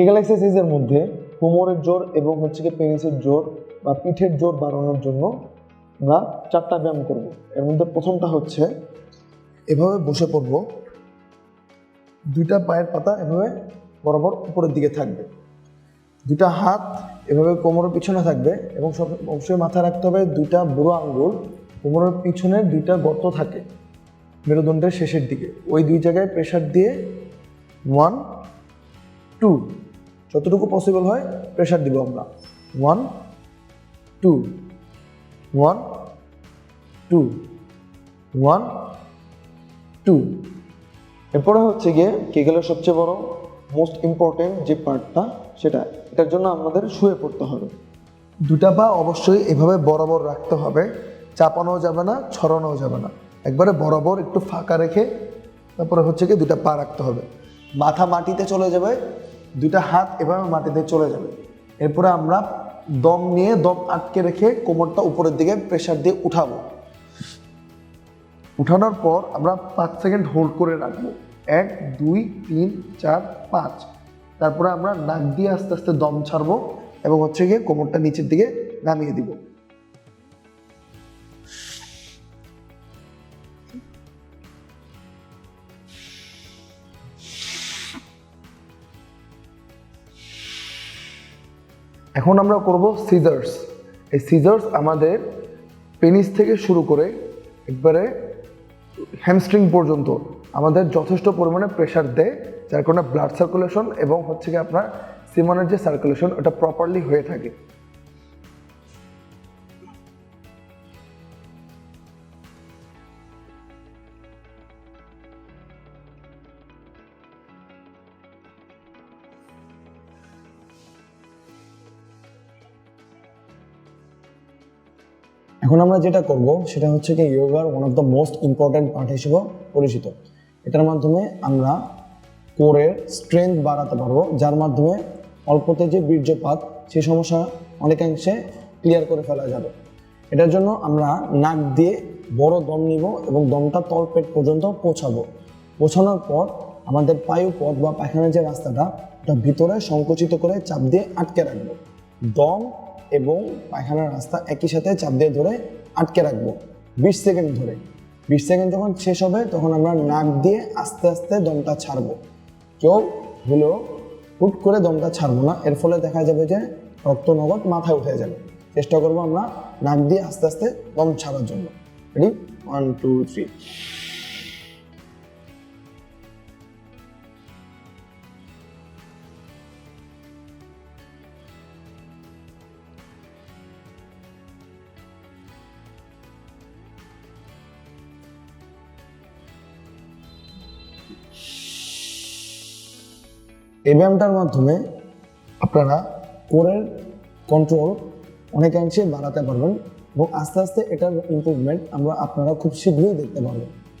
এক্সারসাইজের মধ্যে কোমরের জোর এবং হচ্ছে কি পেনিসের জোর বা পিঠের জোর বাড়ানোর জন্য আমরা চারটা ব্যায়াম করব। এর মধ্যে প্রথমটা হচ্ছে এভাবে বসে পড়ব। দুইটা পায়ের পাতা এভাবে বরাবর উপরের দিকে থাকবে। দুইটা হাত এভাবে কোমরের পিছনে থাকবে এবং সব অবশ্যই মাথায় রাখতে হবে দুইটা বুড়ো আঙ্গুল কোমরের পিছনে দুইটা গর্ত থাকে মেরুদণ্ডের শেষের দিকে। ওই দুই জায়গায় প্রেশার দিয়ে ওয়ান টু যতটুকু পসিবল হয় প্রেশার দিব আমরা। One two one two one two এরপরে হচ্ছে গিয়ে কেগেলের সবচেয়ে বড় মোস্ট ইম্পর্টেন্ট যে পার্টটা সেটা, এটার জন্য আমাদের শুয়ে পড়তে হবে। দুটা পা অবশ্যই এভাবে বরাবর রাখতে হবে চাপানো যাবে না ছড়ানো যাবে না। একবারে বরাবর একটু ফাঁকা রেখে তারপরে হচ্ছে কি দুটা পা রাখতে হবে। মাথা মাটিতে চলে যাবে দুইটা হাত এভাবে মাটিতে চলে যাবে। এরপরে আমরা দম নিয়ে দম আটকে রেখে কোমরটা উপরের দিকে প্রেশার দিয়ে উঠাবো। উঠানোর পর আমরা পাঁচ সেকেন্ড হোল্ড করে রাখব। এক, দুই, তিন, চার, পাঁচ। তারপরে আমরা নাক দিয়ে আস্তে আস্তে দম ছাড়বো এবং হচ্ছে গিয়ে কোমরটা নিচের দিকে নামিয়ে দিব। এখন আমরা করব সিজার্স এই সিজার্স আমাদের পেনিস থেকে শুরু করে একবারে হ্যামস্ট্রিং পর্যন্ত আমাদের যথেষ্ট পরিমাণে প্রেশার দেয়, যার কারণে ব্লাড সার্কুলেশন এবং হচ্ছে কি আপনার সিমনের যে সার্কুলেশন ওটা প্রপারলি হয়ে থাকে। এখন আমরা যেটা করব, সেটা হচ্ছে কি যোগার one of the most important part হিসেবে পরিচিত। এটার মাধ্যমে আমরা কোরের স্ট্রেংথ বাড়াতে পারব, যার মাধ্যমে অল্পতে যে বীর্যপাত সেই সমস্যা অনেকাংশে ক্লিয়ার করে ফেলা যাবে। এটার জন্য আমরা নাক দিয়ে বড় দম নিব এবং দমটা তলপেট পর্যন্ত পৌঁছাবো। পৌঁছানোর পর আমাদের পায়ু পথ বা পায়খানার যে রাস্তাটা, ওটা ভিতরে সংকুচিত করে চাপ দিয়ে আটকে রাখব। দম এবং পায়খানার রাস্তা একই সাথে চাপ দিয়ে ধরে আটকে রাখব। বিশ সেকেন্ড ধরে। বিশ সেকেন্ড যখন শেষ হবে, তখন আমরা নাক দিয়ে আস্তে আস্তে দমটা ছাড়বো। কেউ হলেও হুট করে দমটা ছাড়বো না। এর ফলে দেখা যাবে যে রক্ত নগদ মাথায় উঠে যাবে। চেষ্টা করব আমরা নাক দিয়ে আস্তে আস্তে দম ছাড়ার জন্য। রেডি ওয়ান টু থ্রি এই ব্যায়ামটার মাধ্যমে আপনারা কোরের কন্ট্রোল অনেকাংশে বাড়াতে পারবেন এবং আস্তে আস্তে এটার ইম্প্রুভমেন্ট আমরা আপনারা খুব শীঘ্রই দেখতে পারবেন